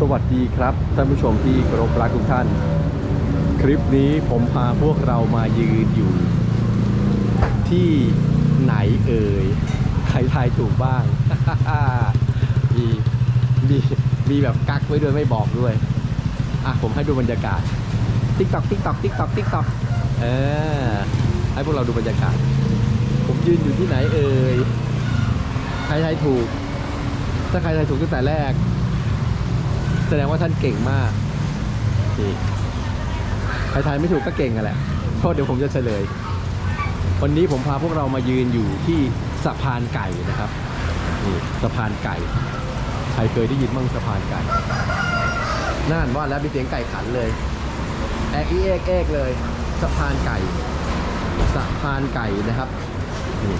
สวัสดีครับท่านผู้ชมที่เคารพรักทุกท่าน คลิปนี้ผมพาพวกเรามายืนอยู่ ที่ไหนเอ่ยใครทายถูกบ้าง มีมีมีแบบกักไว้ด้วยไม่บอกด้วย อะผมให้ดูบรรยากาศติ๊กตอกติ๊กตอกติ๊กตอกติ๊กตอกเออให้พวกเราดูบรรยากาศ ผมยืนอยู่ที่ไหนเอ่ยใครทายถูก ถ้าใครทายถูกตั้งแต่แรก แสดงว่าท่านเก่งมากนี่ใครทายไม่ถูกก็เก่งกันแหละเพราะเดี๋ยวผมจะเฉลย วันนี้ผมพาพวกเรามายืนอยู่ที่สะพานไก่นะครับนี่สะพานไก่ ใครเคยได้ยินบ้างสะพานไก่ น่านว่าแล้วมีเสียงไก่ขันเลยแอกอีเอกเอกเลย สะพานไก่ สะพานไก่นะครับนี่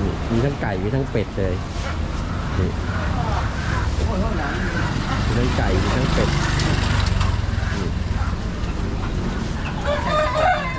นี่มีทั้งไก่มีทั้งเป็ดเลยนี่ มีทั้งไก่มีทั้งเป็ด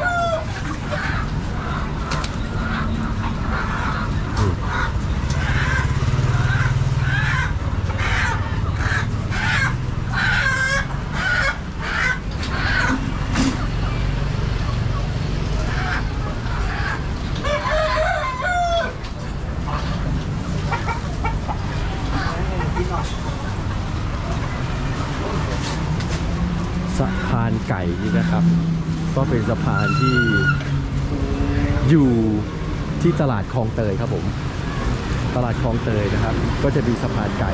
นี่สะพา นไก่นี่นะครับ ก็เป็นสะพานที่อยู่ที่ตลาดคลองเตยครับผม ตลาดคลองเตยนะครับ ก็จะมีสะพานไก่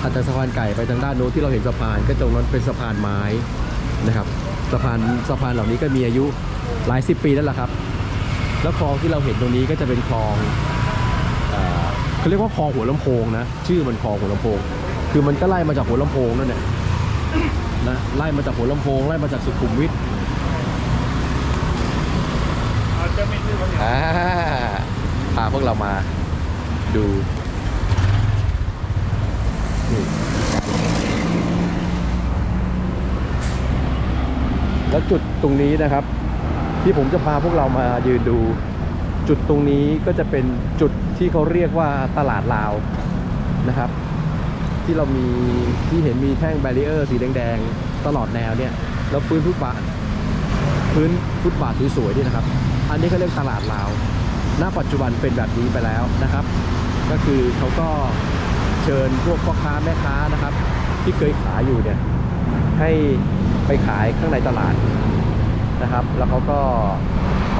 ถัดจากสะพานไก่ไปทางด้านโน้นที่เราเห็นสะพานก็ตรงนั้นเป็นสะพานไม้นะครับสะพานสะพานเหล่านี้ก็มีอายุหลายสิบปีแล้วล่ะครับ แล้วคลองที่เราเห็นตรงนี้ก็จะเป็นคลองเขาเรียกว่าคลองหัวลำโพงนะชื่อมันคลองหัวลำโพง คือมันก็ไล่มาจากหัวลำโพงนั่นแหละ นะไล่มาจากหัวลำโพงไล่มาจากสุขุมวิทอ่าพาพวกเรามาดูนี่แล้วจุดตรงนี้นะครับ ที่ผมจะพาพวกเรามายืนดู จุดตรงนี้ก็จะเป็นจุดที่เขาเรียกว่าตลาดลาวนะครับ ที่เรามีที่เห็นมีแท่งแบรีเออร์สีแดงๆ ตลอดแนวเนี่ยแล้วพื้นฟุตบาทพื้นฟุตบาทสวยๆนี่นะครับ อันนี้เขาเรียกตลาดลาว ณ ปัจจุบันเป็นแบบนี้ไปแล้วนะครับ ก็คือเขาก็เชิญพวกพ่อค้าแม่ค้านะครับ ที่เคยขายอยู่เนี่ยให้ไปขายข้างในตลาดนะครับ แล้วเขาก็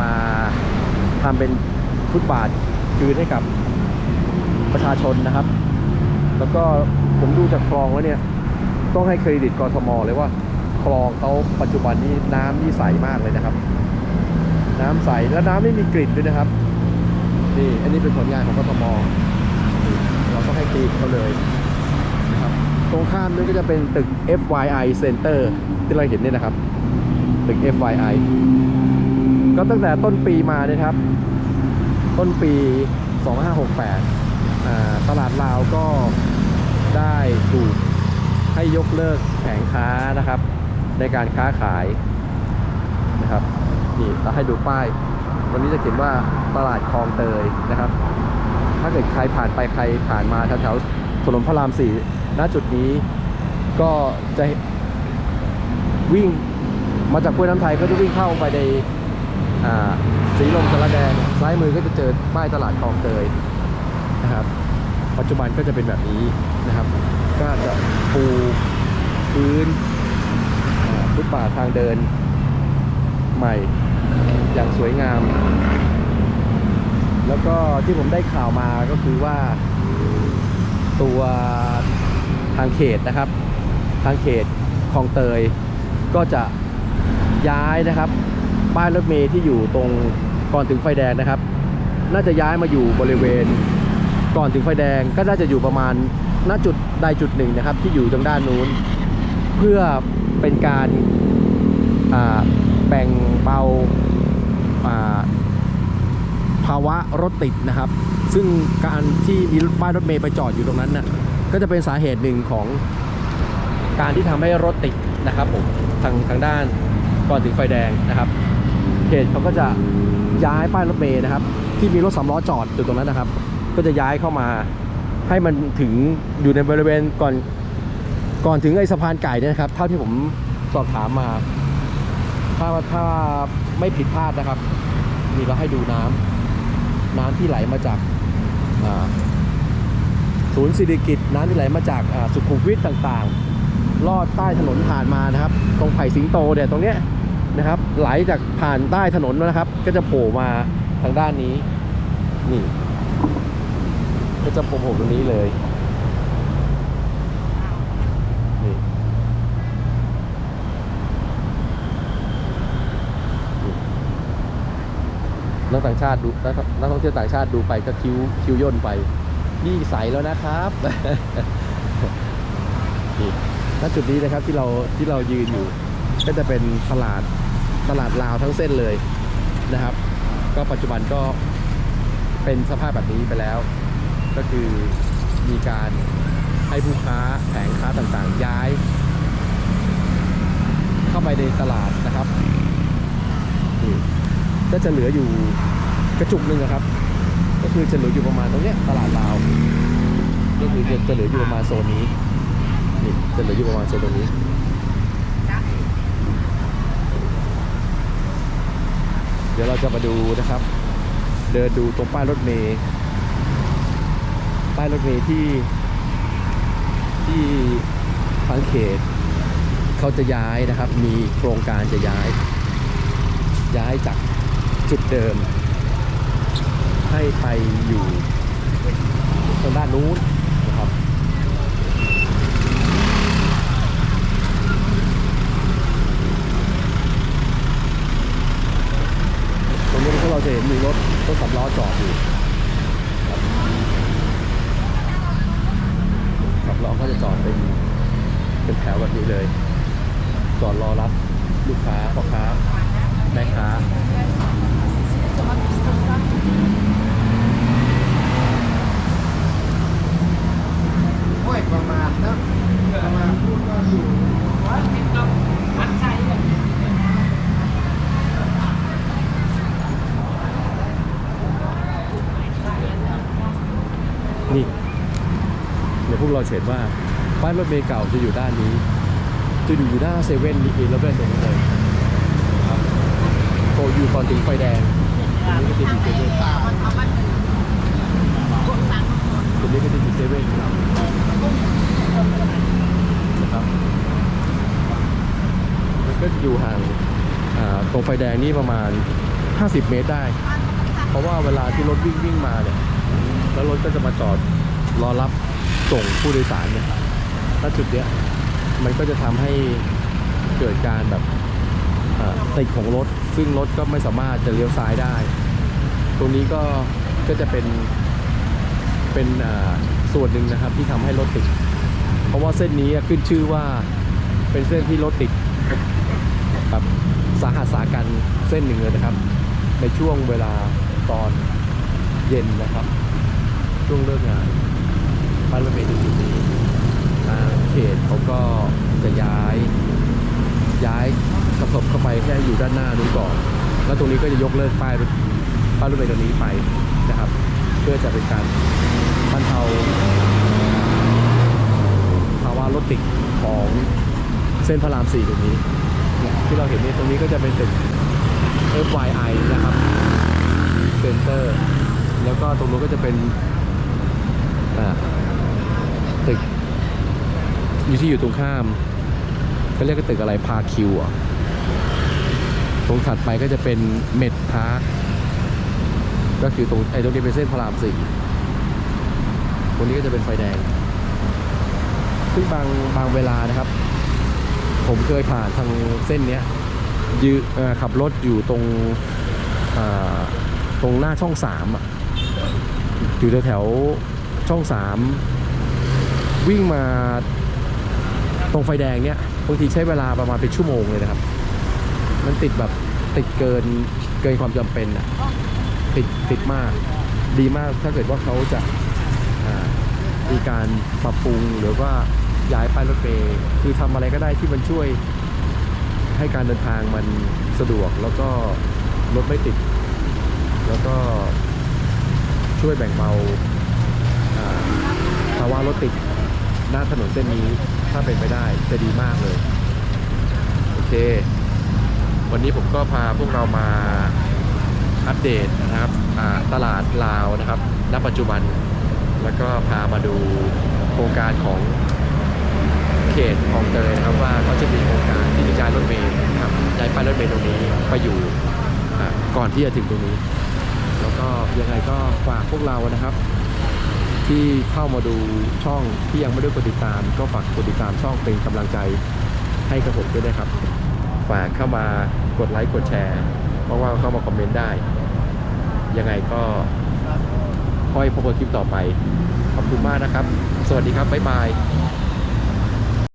มาทำเป็นฟุตบาทคืนให้กับประชาชนนะครับ แล้วก็ ผมดูจากคลองแล้วเนี่ย ต้องให้เครดิตกทมเลยว่า คลองเขาปัจจุบันนี้น้ำนี่ใสมากเลยนะครับ น้ำใสแล้วน้ำไม่มีกลิ่นด้วยนะครับนี่อันนี้เป็นผลงานของกทมเราต้องให้เครดิตเขาเลยนะครับตรงข้ามนี่ก็จะเป็นตึก FYI Center ที่เราเห็นเนี่ยนะครับ ตึก FYI ก็ตั้งแต่ต้นปีมาเนี่ยครับ ต้นปี 2568ตลาดลาวก็ ได้ถูกให้ยกเลิกแผงค้านะครับ ในการค้าขายนะครับนี่เราให้ดูป้าย วันนี้จะเขียนว่าตลาดคลองเตยนะครับ ถ้าเกิดใครผ่านไปใครผ่านมาแถวๆถนนพระรามสี่ณจุดนี้ก็จะวิ่งมาจากห้วยน้ำไทยก็จะวิ่งเข้าไปในสีลมสารแดงซ้ายมือก็จะเจอป้ายตลาดคลองเตยนะครับ ปัจจุบันก็จะเป็นแบบนี้นะครับ ก็จะปูพื้นฟุตบาททางเดินใหม่อย่างสวยงาม แล้วก็ที่ผมได้ข่าวมาก็คือว่าตัวทางเขตนะครับ ทางเขตคลองเตย ก็จะย้ายนะครับ ป้ายรถเมล์ที่อยู่ตรงก่อนถึงไฟแดงนะครับ น่าจะย้ายมาอยู่บริเวณ ก่อนถึงไฟแดงก็น่าจะอยู่ประมาณณจุดใดจุดหนึ่งนะครับ ที่อยู่ตรงด้านนู้น เพื่อเป็นการแบ่งเบาาภาวะรถติดนะครับ ซึ่งการที่มีป้ายรถเมย์ไปจอดอยู่ตรงนั้นน่ะก็จะเป็นสาเหตุหนึ่งของการที่ทำให้รถติดนะครับผมทางทางด้านก่อนถึงไฟแดงนะครับเขตเขาก็จะย้ายป้ายรถเมย์นะครับ ที่มีรถสามล้อจอดอยู่ตรงนั้นนะครับ ก็จะย้ายเข้ามา ให้มันถึงอยู่ในบริเวณก่อนก่อนถึงไอ้สะพานไก่เนี่ยนะครับ เท่าที่ผมสอบถามมา ถ้าถ้าไม่ผิดพลาดนะครับนี่เราให้ดูน้ำน้ำที่ไหลมาจากศูนย์สิริกิตน้ำที่ไหลมาจากสุขุมวิทต่างๆ ลอดใต้ถนนผ่านมานะครับ ตรงไผ่สิงโตเนี่ยตรงเนี้ยนะครับ ไหลจากผ่านใต้ถนนนะครับ ก็จะโผล่มาทางด้านนี้นี่ ก็จะโผล่ตรงนี้เลยนี่นักต่างชาติดูนักนักท่องเที่ยวต่างชาติดูไปก็คิ้วคิ้วย่นไป นี่ใสแล้วนะครับนี่ณจุดนี้นะครับที่เราที่เรายืนอยู่ ก็จะเป็นตลาดตลาดลาวทั้งเส้นเลยนะครับ ก็ปัจจุบันก็เป็นสภาพแบบนี้ไปแล้ว ก็คือมีการให้ผู้ค้าแผงค้าต่างๆ ย้าย เข้าไปในตลาดนะครับก็จะเหลืออยู่กระจุกหนึ่งนะครับ ก็คือจะเหลืออยู่ประมาณตรงเนี้ยตลาดลาวก็คือจะจะเหลืออยู่ประมาณโซนนี้นี่จะเหลืออยู่ประมาณโซนตรงนี้เดี๋ยวเราจะมาดูนะครับ เดินดูตรงป้ายรถเมล์ ป้ายรถเมล์ที่ที่ทางเขตเขาจะย้ายนะครับ มีโครงการจะย้าย ย้ายจากจุดเดิม ให้ไปอยู่ทางด้านนู้นนะครับ ตรงนี้พวกเราจะเห็นมีรถรถสำล้อจอดอยู่ครับสำล้อก็จะจอดเป็นเป็นแถวแบบนี้เลย จอดรอรับลูกค้าพ่อค้าแม่ค้า โอ้ยประมาทนะประมาทพูดก็อยู่ นี่เดี๋ยวพวกเราเห็นว่าป้ายรถเมล์เก่าจะอยู่ด้านนี้ จะอยู่หน้าเซเว่นอีเลเว่นตรงนี้เลยครับโตอยู่ก่อนถึงไฟแดงตรงนี้ก็จะมีเซเว่นตรงนี้ก็จะมีเซเว่นนะครับมันก็อยู่ห่างตรงไฟแดงนี่ประมาณ 50 เมตรได้ เพราะว่าเวลาที่รถวิ่งวิ่งมาเนี่ย แล้วรถก็จะมาจอดรอรับส่งผู้โดยสารเนี่ยณจุดเนี้ยมันก็จะทำให้เกิดการแบบติดของรถ ซึ่งรถก็ไม่สามารถจะเลี้ยวซ้ายได้ ตรงนี้ก็ก็จะเป็นเป็นอ่าส่วนหนึ่งนะครับที่ทำให้รถติด เพราะว่าเส้นนี้ขึ้นชื่อว่าเป็นเส้นที่รถติดแบบสาหัสสากันเส้นหนึ่งเลยนะครับ ในช่วงเวลาตอนเย็นนะครับ ช่วงเลิกงานบ้านรถเมล์ตรงจุดนี้ทางเขตเขาก็จะย้าย ย้ายกระทบเข้าไปแค่อยู่ด้านหน้านู้นก่อน แล้วตรงนี้ก็จะยกเลิกป้ายรถป้ายรถเมล์ตัวนี้ไปนะครับ เพื่อจะเป็นการบรรเทาภาวะรถติดของเส้นพระรามสี่ตรงนี้ ที่เราเห็นนี่ตรงนี้ก็จะเป็นตึก FYI นะครับเซ็นเตอร์ แล้วก็ตรงนู้นก็จะเป็น ตึกอยู่ที่อยู่ตรงข้ามเขาเรียกว่าตึกอะไรพาคิวอะตรงถัดไปก็จะเป็นเมดพาร์คก็คือตรงไอ้ตรงนี้เป็นเส้นพระรามสี่ตรงนี้ก็จะเป็นไฟแดง ซึ่งบางบางเวลานะครับ ผมเคยผ่านทางเส้นเนี้ยยืออขับรถอยู่ตรงตรงหน้าช่องสามอะอยู่แถว ช่องสามวิ่งมาตรงไฟแดงเนี้ยบางทีใช้เวลาประมาณเป็นชั่วโมงเลยนะครับ มันติดแบบติดเกินเกินความจำเป็นอะติดติดมาก ดีมากถ้าเกิดว่าเขาจะมีการปรับปรุงหรือว่าย้ายป้ายรถเมล์คือทำอะไรก็ได้ที่มันช่วยให้การเดินทางมันสะดวกแล้วก็รถไม่ติด แล้วก็ช่วยแบ่งเบา ภาวะรถติดหน้าถนนเส้นนี้ถ้าเป็นไปได้จะดีมากเลย โอเค วันนี้ผมก็พาพวกเรามาอัปเดตนะครับตลาดลาวนะครับ ณ ปัจจุบัน แล้วก็พามาดูโครงการของเขตคลองเตยนะครับว่าเขาจะมีโครงการที่จะย้ายรถเมล์นะครับย้ายป้ายรถเมล์ตรงนี้ไปอยู่ก่อนที่จะถึงตรงนี้ แล้วก็ยังไงก็ฝากพวกเรานะครับ ที่เข้ามาดูช่องที่ยังไม่ได้กดติดตาม ก็ฝากกดติดตามช่องเป็นกำลังใจให้กับผมด้วยนะครับ ฝากเข้ามากดไลค์กดแชร์เพราะว่าเข้ามาคอมเมนต์ได้ ยังไงก็ค่อยพบกันคลิปต่อไป ขอบคุณมากนะครับ สวัสดีครับ บ๊ายบาย